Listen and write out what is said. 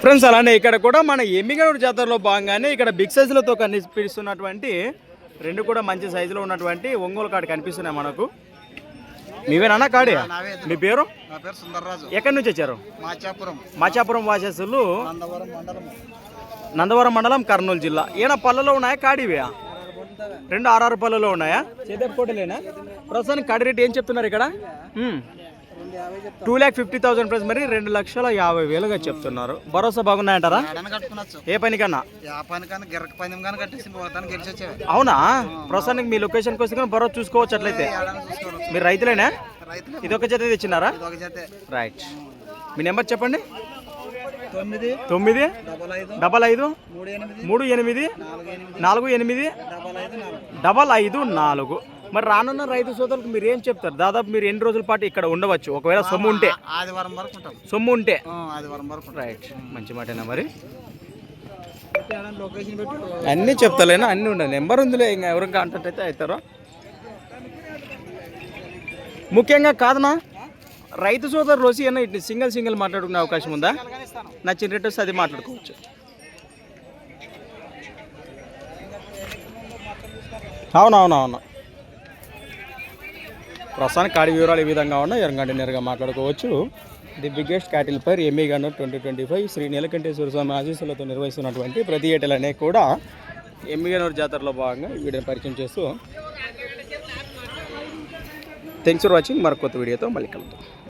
Friends అలానే ఇక్కడ కూడా మన ఎమ్మిగనూరు జాతరలో భాగంగానే ఇక్కడ బిగ్ సైజులతో కనిపిస్తున్నటువంటి రెండు కూడా మంచి సైజులో ఉన్నటువంటి ఒంగోలు కాడి కనిపిస్తున్నాయి మనకు. మీవేనా కాడి? మీ పేరు? నా పేరు సుందర్రాజు. ఎక్కడి నుంచి వచ్చారు? మాచాపురం. మాచాపురం వాసేసులు. నందవరం మండలం. నందవరం మండలం కర్నూలు జిల్లా. ఏనా పళ్ళలో ఉన్నాయా? కాడివే? రెండు ఆర్ఆర్ పళ్ళలో ఉన్నాయా? చేదెప్పకోటలేనా ప్రస్తుతానికి కాడి రేట్ ఏం చెప్తున్నారు ఇక్కడ? Two lakh fifty thousand plus మరి రెండు లక్షల యాభై వేలుగా చెప్తున్నారు. భరోసా బాగున్నాయంటారా? ఏ పనికన్నా? అవునా? ప్రస్తుతానికి మీ లొకేషన్కి వస్తే కానీ భరోసా చూసుకోవచ్చు. అట్లయితే మీరు రైతులేనా? రైతులు. ఇది ఒక జత తెచ్చినారా? రైట్. మీ నెంబర్ చెప్పండి. తొమ్మిది. తొమ్మిది. డబల్ ఐదు. మూడు ఎనిమిది. నాలుగు ఎనిమిది. డబల్ ఐదు నాలుగు. మరి రానున్న రైతు సోదరులకు మీరు ఏం చెప్తారు? దాదాపు మీరు ఎన్ని రోజుల పాటు ఇక్కడ ఉండవచ్చు? ఒకవేళ సొమ్ము ఉంటే. ఆదివారం వరకు ఉంటాం. సొమ్ము ఉంటే. ఆదివారం వరకు రైట్ మంచి మాటేనా మరి? అన్నీ చెప్తలేనా? అన్నీ ఉండాలి నెంబర్ ఉందిలే ఇంకా ఎవరికి కాంటాక్ట్ అయితే అవుతారో? ముఖ్యంగా కాదనా రైతు సోదరు రోజు ఏమన్నా ఇట్లా సింగిల్ సింగిల్ మాట్లాడుకునే అవకాశం ఉందా? నచ్చిన రేట్ వస్తే అది మాట్లాడుకోవచ్చు. అవునవునవును. ప్రస్తుతానికి కాడి వివరాలు ఈ విధంగా ఉన్నాయి. ఎరంగంటి నేరుగా మాట్లాడుకోవచ్చు. The biggest cattle fair yummy twenty twenty five Shri Neelakanteshwara Swamy ఆశీస్సులతో నిర్వహిస్తున్నటువంటి ప్రతి ఏటలనే కూడా ఎమ్మిగనూరు జాతరలో భాగంగా వీడియోని పరిచయం చేస్తూ. థ్యాంక్స్ ఫర్ వాచింగ్ మరొక కొత్త వీడియోతో మళ్ళీ కలుద్దాం.